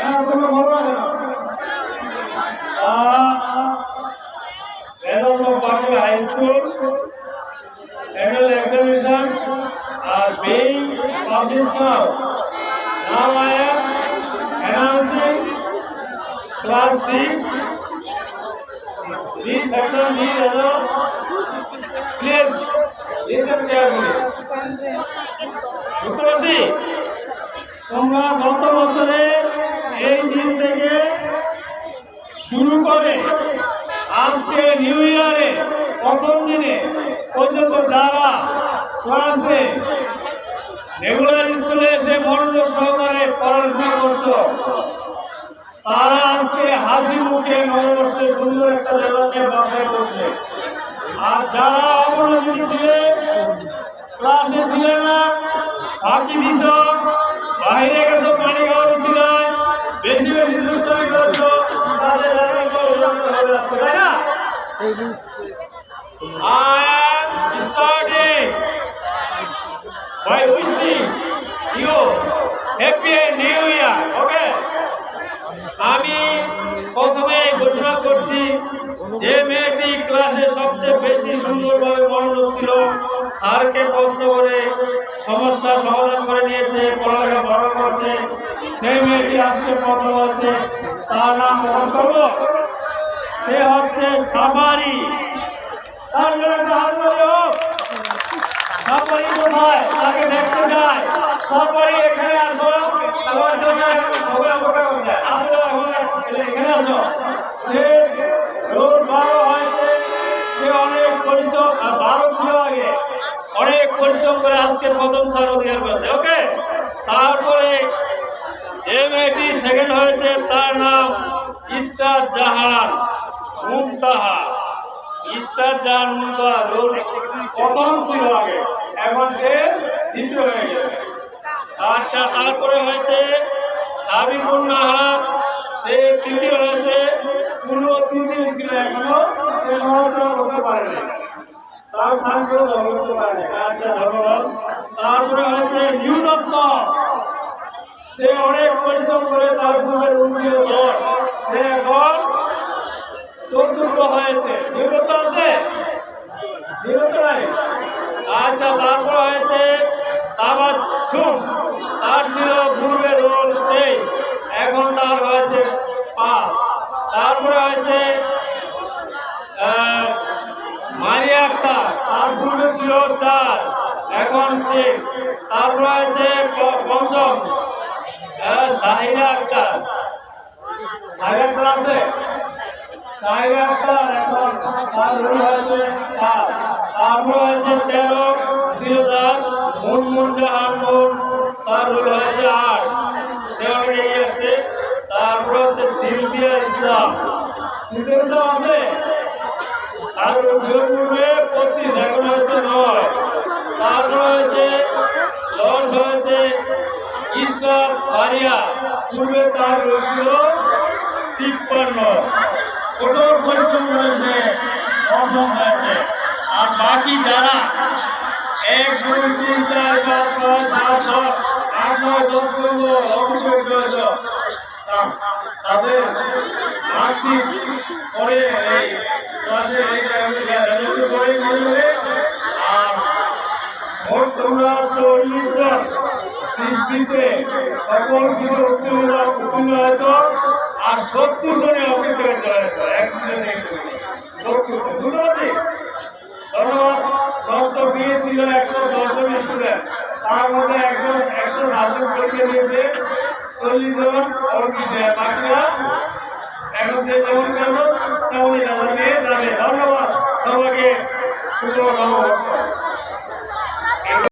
হ্যাঁ, School annual examination are being published now. Now I am announcing class 6 this section B result. বুঝতে পারছি? তোমরা গত বছরের এই দিন থেকে শুরু করে আজকে নিউ ইয়ারে প্রথম দিনে পর্যন্ত যারা ক্লাসে রেগুলার স্কুলে এসে মনোযোগ সহকারে পড়াশোনা করছ, তারা আজকে হাসি মুখে নববর্ষে সুন্দর একটা জায়গাকে বাছাই করছে আর যারা অমনোযোগী ছিলেন ক্লাসে ছিলে না ফাঁকি দিছ বাইরে গেছো পানি খাওয়া ছিল বেশি বেশি দুষ্টামি করছ তাদের তাই না? করছি। যে মেয়েটি ক্লাসে সবচেয়ে বেশি সুন্দরভাবে মনোযোগ ছিল, স্যারকে প্রশ্ন করে সমস্যা সমাধান করে নিয়েছে পড়ালেখা বড় করছে, সেই মেয়েটি আজকে প্রথম আছে তার নাম গ্রহণ করব সে হচ্ছে সাফারি। সাপারি কোথায়? তাকে দেখতে যায় সাপারি এখানে আসো। পরিশ্রম আর বারো ছিল আগে। অনেক পরিশ্রম করে আজকে প্রথম স্থান অধিকার করেছে, ওকে? তারপরে যে মেয়েটি সেকেন্ড হয়েছে, তার নাম ইশরাত জাহান মুমতাহা ঈশ্বর যার মুমতাহা প্রথম ছিল আগে, এখন সে দ্বিতীয় হয়ে গেছে। আচ্ছা তারপরে হয়েছে সাবিকুন নাহার সে তৃতীয় হয়েছে পূর্ব তৃতীয় ছিল এখনও সে মহাসড়ক হতে পারেনি তার স্থান কেউ দখল করতে পারেনি আচ্ছা ধন্যবাদ তারপরে হয়েছে সে অনেক পরিশ্রম করে তার পূর্বের উন্নতি দল সে এখন চতুর্থ হয়েছে। নিউরত্ন আছে? নাই? আচ্ছা তারপর হয়েছে তারপর সুখ। তার ছিল পূর্বে রোল তেইশ এখন তার হয়েছে পাঁচ তারপরে হয়েছে মারিয়া আক্তার। তার পূর্বে ছিল চার এখন সিক্স তারপর হয়েছে প- পঞ্চম সাহিরা আক্তার। সাহিরা আক্তার আছে? সাহিরা আক্তার, এখন তার রোল হয়েছে সাত। তেরো ছিল তার মুনমুন জাহান মুন তার রোল হয়েছে আট। সে অলরেডি এসছে। তারপর হচ্ছে সিলভিয়া ইসলাম। ইসলাম আছে? আর পঁচিশ, এখন হয়েছে নয়। তারপর হয়েছে দশ হয়েছে ঈশ্বর ফারিয়া, পূর্বে তার রোল ছিল তিপ্পান্ন। কঠোর পরিশ্রম করেছে অর্জন হয়েছে। আর বাকি যারা এক, দুই, তিন, চার, পাঁচ, ছয়, সাত ছয় আট, নয়, দশ, পনেরো অভিযোগ রয়েছে। তাদের মার্কশিট পরে এই এই রেজাল্ট করে নিয়ে যাবে আর মোট তোমরা সকল কিছু আর সত্তর জনে অপেক্ষা চলে গেছে। এক দুজন সত্তর বুঝতে পারছি? ধন্যবাদ। বিয়ে ছিল একশো দশজন স্টুডেন্ট তার মধ্যে একজন একশো সাতজন পরীক্ষা চল্লিশ জন বাকিরা